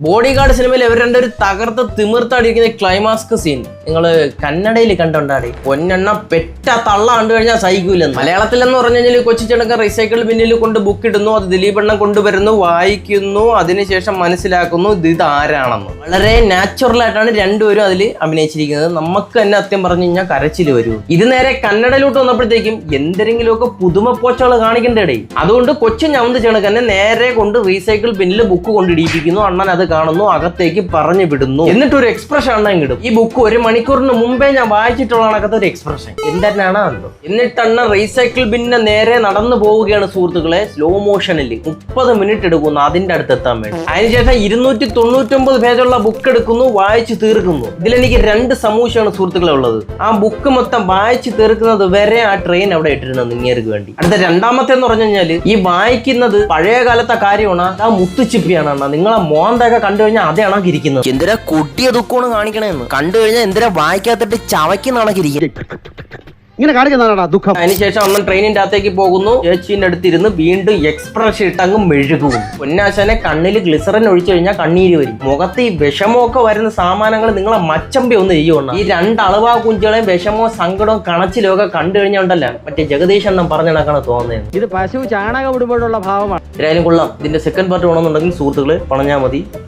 Body guard സിനിമയിൽ ഇവർ രണ്ടൊരു തകർത്ത് തിമിർത്തടിക്കുന്ന ക്ലൈമാക്സ് സീൻ നിങ്ങൾ കന്നഡയിൽ കണ്ടുണ്ടാടി പൊന്നെണ്ണ പെറ്റ തള്ള കണ്ടു കഴിഞ്ഞാൽ മലയാളത്തിൽ എന്ന് പറഞ്ഞു കഴിഞ്ഞാൽ കൊച്ചിച്ചണക്ക റീസൈക്കിൾ ബിന്നിൽ കൊണ്ട് ബുക്ക് ഇടുന്നു അത് ദിലീപ് എണ്ണം കൊണ്ടുവരുന്നു വായിക്കുന്നു അതിനുശേഷം മനസ്സിലാക്കുന്നു ഇത് ആരാണെന്ന്. വളരെ നാച്ചുറൽ ആയിട്ടാണ് രണ്ടുപേരും അതിൽ അഭിനയിച്ചിരിക്കുന്നത്. നമുക്ക് തന്നെ സത്യം പറഞ്ഞു കഴിഞ്ഞാൽ കരച്ചിൽ വരൂ. ഇത് നേരെ കന്നഡയിലോട്ട് വന്നപ്പോഴത്തേക്കും എന്തെങ്കിലുമൊക്കെ പുതുമപ്പോച്ചകൾ കാണിക്കേണ്ടേ അതുകൊണ്ട് കൊച്ചു ഞവന്ത് ചെണക്കന്നെ നേരെ കൊണ്ട് റീസൈക്കിൾ ബിന്നിൽ ബുക്ക് കൊണ്ടിടിപ്പിക്കുന്നു അണ്ണൻ അത് കാണുന്നു അകത്തേക്ക് പറഞ്ഞു വിടുന്നു. എന്നിട്ട് ഒരു എക്സ്പ്രഷൻ അണ്ണൻ കിടും ഈ ബുക്ക് ഒരു മണിക്കൂറിന് മുമ്പേ ഞാൻ വായിച്ചിട്ടുള്ള കണക്കത്തെ ഒരു എക്സ്പ്രഷൻ എന്തെന്നാണ് അല്ലോ എന്നിട്ട് അണ്ണൻ റീസൈക്കിൾ ബിന്നെ നേരെ നടന്നു പോവുകയാണ് സുഹൃത്തുക്കളെ. സ്ലോ മോഷനിൽ മുപ്പത് മിനിറ്റ് എടുക്കുന്നു അതിന്റെ അടുത്ത് എത്താൻ വേണ്ടി. അതിനുശേഷം ഇരുന്നൂറ്റി തൊണ്ണൂറ്റൊമ്പത് പേജുള്ള ബുക്ക് എടുക്കുന്നു വായിച്ചു തീർക്കുന്നു. ഇതിലെനിക്ക് രണ്ട് സമൂഹമാണ് സുഹൃത്തുക്കളെ ഉള്ളത്. ആ ബുക്ക് മൊത്തം വായിച്ചു തീർക്കുന്നത് വരെ ആ ട്രെയിൻ അവിടെ ഇട്ടിരുന്നത് ഇങ്ങേർക്ക് വേണ്ടി. അടുത്ത രണ്ടാമത്തെ എന്ന് പറഞ്ഞു കഴിഞ്ഞാൽ ഈ വായിക്കുന്നത് പഴയ കാലത്തെ കാര്യമാണ്. ആ മുത്തുച്ചിപ്പിയാണ് അണ്ണ. നിങ്ങളെ മോന്തൊക്കെ കണ്ടു കഴിഞ്ഞാൽ അതേ കണക്കിരിക്കുന്നത് എന്തിനാ കൊടിയ ദുഃഖമാണ് കാണിക്കണേന്ന്? കണ്ടു കഴിഞ്ഞാൽ എന്തിനാ വായിക്കാത്തിട്ട് ചവയ്ക്കുന്ന ഇരിക്കുന്നത് ഇങ്ങനെ കാണിക്കുന്നതാണോ ദുഃഖം. അതിനുശേഷം അമ്മൻ ട്രെയിനിന്റെ അകത്തേക്ക് പോകുന്നു. ചേച്ചീന്റെ അടുത്തിരുന്ന് വീണ്ടും എക്സ്പ്രഷൻ ഇട്ടങ്ങ് മെഴുകും. പൊന്നാശനെ കണ്ണിൽ ഗ്ലിസറിൻ ഒഴിച്ചു കഴിഞ്ഞാൽ കണ്ണീര് വരും. മുഖത്ത് ഈ വിഷമമൊക്കെ വരുന്ന സാമാനങ്ങൾ നിങ്ങളെ മച്ചമ്പി ഒന്ന് ചെയ്യുകയാണ് ഈ രണ്ട് അളവാ കുഞ്ചുകളെയും വിഷമവും സങ്കടവും കണച്ചിലും ഒക്കെ കണ്ടു കഴിഞ്ഞുണ്ടല്ലോ മറ്റേ ജഗദീഷ് എന്നും പറഞ്ഞു നടക്കണം തോന്നുന്നത്. ഇത് പശു ചാണകം ഇടുമ്പോഴുള്ള ഭാവമാണ്. എന്തായാലും കൊള്ളാം. ഇതിന്റെ സെക്കൻഡ് പാർട്ട് വേണമെന്നുണ്ടെങ്കിൽ സുഹൃത്തുക്കളെ പറഞ്ഞാൽ മതി.